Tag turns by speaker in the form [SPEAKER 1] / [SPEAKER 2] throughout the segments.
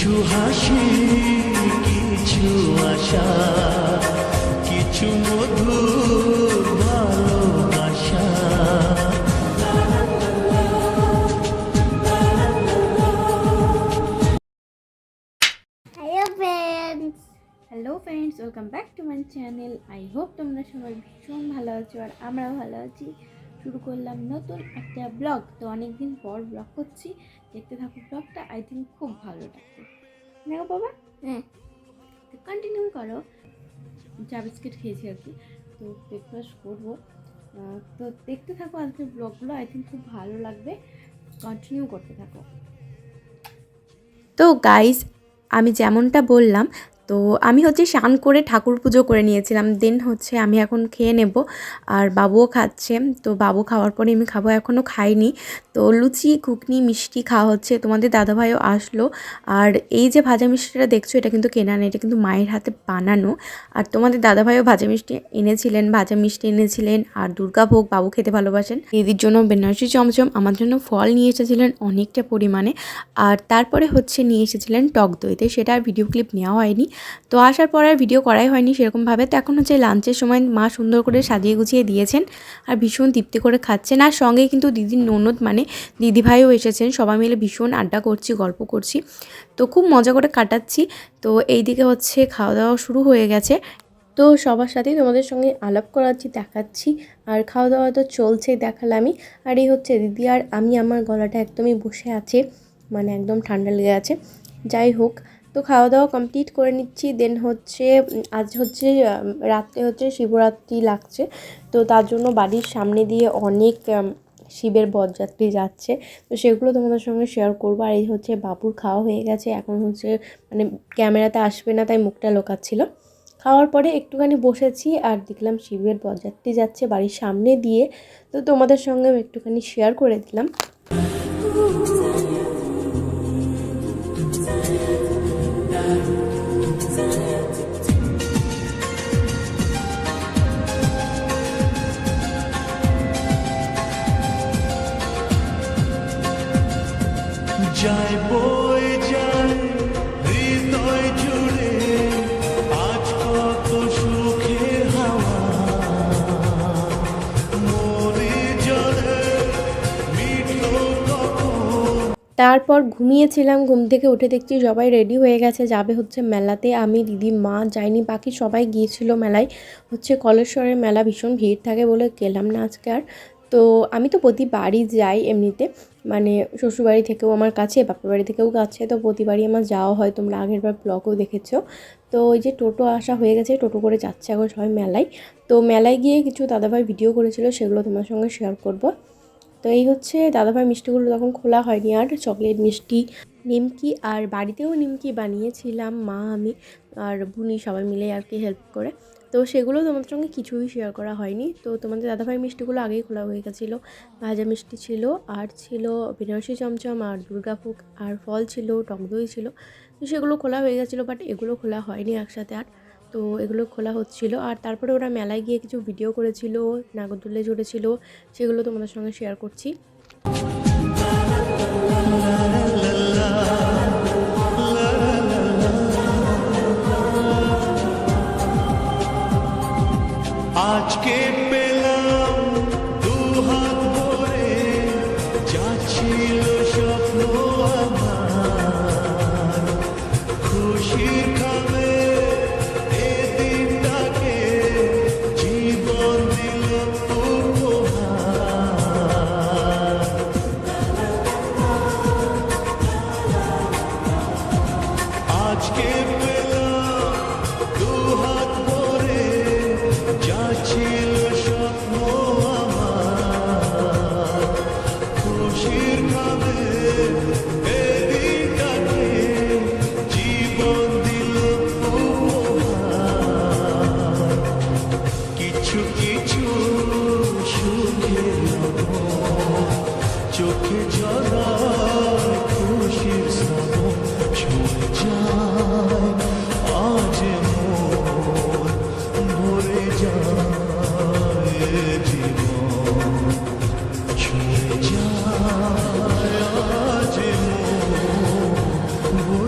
[SPEAKER 1] কিছু হাসি কিছু আশা কিছু মধুর ভালোবাসা।
[SPEAKER 2] Hello friends
[SPEAKER 3] hello friends welcome back to my channel I hope তোমরা সবাই ভীষণ ভালো আছো আর আমরাও ভালো আছি। শুরু করলাম নতুন একটা ব্লগ। তো অনেক দিন পর ব্লগ করছি। দেখতে থাকো ব্লগটা আই থিঙ্ক খুব ভালো লাগবে। দেখো বাবা
[SPEAKER 2] হ্যাঁ।
[SPEAKER 3] কন্টিনিউ করো। চা বিস্কিট খেয়েছি আর কি। তো ব্রেকফাস্ট করব। তো দেখতে থাকো আজকের ব্লগগুলো আই থিঙ্ক খুব ভালো লাগবে। কন্টিনিউ করতে থাকো। তো গাইস আমি যেমনটা বললাম তো আমি হচ্ছে স্নান করে ঠাকুর পুজো করে নিয়েছিলাম। দেন হচ্ছে আমি এখন খেয়ে নেব আর বাবুও খাচ্ছে। তো বাবু খাওয়ার পরে আমি খাব এখনও খাইনি। তো লুচি, ঘুগনি, মিষ্টি খাওয়া হচ্ছে। তোমাদের দাদাভাইও আসলো। আর এই যে ভাজা মিষ্টিটা দেখছ, এটা কিন্তু কেনা নেই, এটা কিন্তু মায়ের হাতে বানানো। আর তোমাদের দাদাভাইও ভাজা মিষ্টি এনেছিলেন, ভাজা মিষ্টি এনেছিলেন। আর দুর্গাভোগ বাবু খেতে ভালোবাসেন। দিদির জন্য বেনারসি চমচম, আমার জন্য ফল নিয়ে এসেছিলেন অনেকটা পরিমাণে। আর তারপরে হচ্ছে নিয়ে এসেছিলেন টক দইতে সেটা আর ভিডিও ক্লিপ নেওয়া হয়নি। তো আসার পর আর ভিডিও করাই হয়নি সেরকমভাবে। তো এখন হচ্ছে লাঞ্চের সময় মা সুন্দর করে সাজিয়ে গুছিয়ে দিয়েছেন আর ভীষণ তৃপ্তি করে খাচ্ছেন। আর সঙ্গে কিন্তু দিদির ননদ মানে দিদিভাইও এসেছেন, সবাই মিলে ভীষণ আড্ডা করছি, গল্প করছি। তো খুব মজা করে কাটাচ্ছি। তো এই দিকে হচ্ছে খাওয়া দাওয়া শুরু হয়ে গেছে। তো সবার সাথেই তোমাদের সঙ্গে আলাপ করাচ্ছি, দেখাচ্ছি। আর খাওয়া দাওয়া তো চলছেই, দেখালামই। আর এই হচ্ছে দিদি আর আমি, আমার গলাটা একদমই বসে আছে মানে একদম ঠান্ডা লেগে আছে। যাই হোক তো খাওয়া দাওয়া কমপ্লিট করে নিচ্ছি। দেন হচ্ছে, আজ হচ্ছে রাত্রে হচ্ছে শিবরাত্রি লাগছে। তো তার জন্য বাড়ির সামনে দিয়ে অনেক শিবের বরযাত্রী যাচ্ছে। তো সেগুলো তোমাদের সঙ্গে শেয়ার করব। আর এই হচ্ছে বাবুর খাওয়া হয়ে গেছে। এখন হচ্ছে মানে ক্যামেরাতে আসবে না, তাই মুখটা লোকাচ্ছিল। খাওয়ার পরে একটুখানি বসেছি আর দেখলাম শিবের বরযাত্রী যাচ্ছে বাড়ির সামনে দিয়ে। তো তোমাদের সঙ্গে একটুখানি শেয়ার করে দিলাম।
[SPEAKER 1] যায়
[SPEAKER 3] তারপর ঘুমিয়েছিলাম, ঘুম থেকে উঠে দেখছি সবাই রেডি হয়ে গেছে। যাবে হচ্ছে মেলাতে। আমি, দিদি, মা, যাইনি, বাকি সবাই গিয়েছিল মেলায়। হচ্ছে কলেশ্বরের মেলা ভীষণ ভিড় থাকে বলে গেলাম না আজকে আর। তো আমি তো প্রতিবারই যাই এমনিতে। মানে শ্বশুরবাড়ি থেকেও আমার কাছে, বাপের বাড়ি থেকেও কাছে। তো প্রতিবারই আমার যাওয়া হয়। তোমরা আগের বার ব্লগও দেখেছ। তো ওই যে টোটো আসা হয়ে গেছে। টোটো করে যাচ্ছে এখন সবাই মেলায়। তো মেলায় গিয়ে কিছু দাদাভাই ভিডিও করেছিল। সেগুলো তোমার সঙ্গে শেয়ার করব। তো এই হচ্ছে দাদাভাই মিষ্টিগুলো তখন খোলা হয়নি আর চকলেট মিষ্টি, নিমকি আর বাড়িতেও নিমকি বানিয়েছিলাম মা, আমি আর বুনি সবাই মিলে আর কি হেল্প করে। তো সেগুলো তোমাদের সঙ্গে কিছুই শেয়ার করা হয়নি। তো তোমাদের দাদাভাই মিষ্টিগুলো আগেই খোলা হয়ে গেছিল। ভাজা মিষ্টি ছিল আর ছিল, বেনারসি চমচম আর দুর্গাভোগ আর ফল ছিল, টক দই ছিল। তো সেগুলো খোলা হয়ে গেছিল বাট এগুলো খোলা হয়নি একসাথে আর। তো এগুলো খোলা হচ্ছিল। আর তারপরে ওরা মেলায় গিয়ে কিছু ভিডিও করেছিল নাগরদোলে জুড়েছিল সেগুলো তোমাদের সঙ্গে শেয়ার করছি।
[SPEAKER 1] আজকে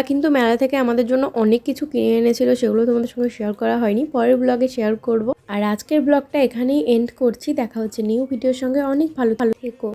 [SPEAKER 3] ওরা কিন্তু মেলা থেকে আমাদের জন্য অনেক কিছু কিনে এনেছিল, সেগুলো তোমাদের সঙ্গে শেয়ার করা হয়নি। পরের ব্লগে শেয়ার করব। আর আজকের ব্লগটা এখানেই এন্ড করছি। দেখা হচ্ছে নিউ ভিডিওর সঙ্গে। অনেক ভালো ভালো থেকো।